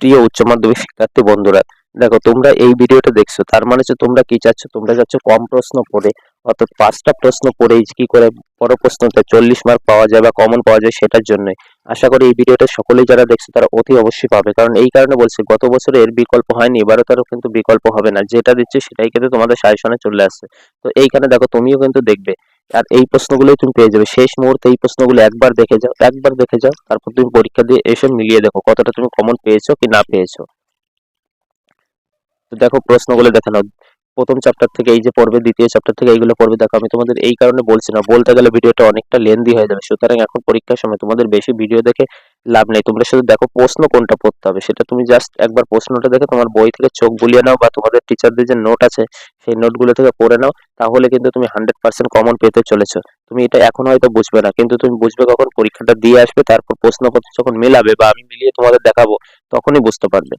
প্রিয় উচ্চ মাধ্যমিক শিক্ষার্থী বন্ধুরা, দেখো তোমরা এই ভিডিওটা দেখছ, তার মানে হচ্ছে তোমরা কি চাচ্ছ? তোমরা চাচ্ছ কম প্রশ্ন পড়ে, অর্থাৎ পাঁচটা প্রশ্ন পড়েই কি করে বড় প্রশ্নতে চল্লিশ মার্ক পাওয়া যায় বা কমন পাওয়া যায় সেটার জন্যই আশা করি এই ভিডিওটা সকলেই যারা দেখছে তারা অতি অবশ্যই পাবে, কারণ এই কারণে বলছি গত বছরে এর বিকল্প হয়নি, এবারও তারও কিন্তু বিকল্প হবে না, যেটা দিচ্ছে সেটাই কিন্তু তোমাদের সাজেশনে চলে আসছে। তো এইখানে দেখো তুমিও কিন্তু দেখবে আর এই প্রশ্নগুলোই তুমি পেয়ে যাবে। শেষ মুহূর্তে এই প্রশ্নগুলো একবার দেখে যাও, একবার দেখে যাও, তারপর তুমি পরীক্ষা দিয়ে এসে মিলিয়ে দেখো কতটা তুমি কমন পেয়েছ কি না পেয়েছ। তো দেখো প্রশ্নগুলো দেখে নাও। প্রথম চ্যাপ্টার থেকে এই যে পড়বে, দ্বিতীয় চ্যাপ্টার থেকে এইগুলো পড়বে, দেখো আমি তোমাদের এই কারণে বলছি না, বলতে গেলে ভিডিওটা অনেকটা লেন্দি হয়ে যাবে। সুতরাং এখন পরীক্ষার সময় তোমাদের বেশি ভিডিও দেখে লাভ নেই। তোমরা শুধু দেখো প্রশ্ন কোনটা পড়তে হবে। সেটা তুমি জাস্ট একবার প্রশ্নটা দেখে তোমার বই থেকে চোখ বুলিয়ে নাও বা তোমাদের টিচারদের যে নোট আছে, সেই নোটগুলো থেকে পড়ে নাও। তাহলে কিন্তু তুমি হান্ড্রেড পার্সেন্ট কমন পেতে চলেছো। তুমি এটা এখন হয়তো বুঝবে না, কিন্তু তুমি বুঝবে কখন পরীক্ষাটা দিয়ে আসবে, তারপর প্রশ্নপত্র যখন মেলাবে বা আমি মিলিয়ে তোমাদের দেখাবো, তখনই বুঝতে পারবে।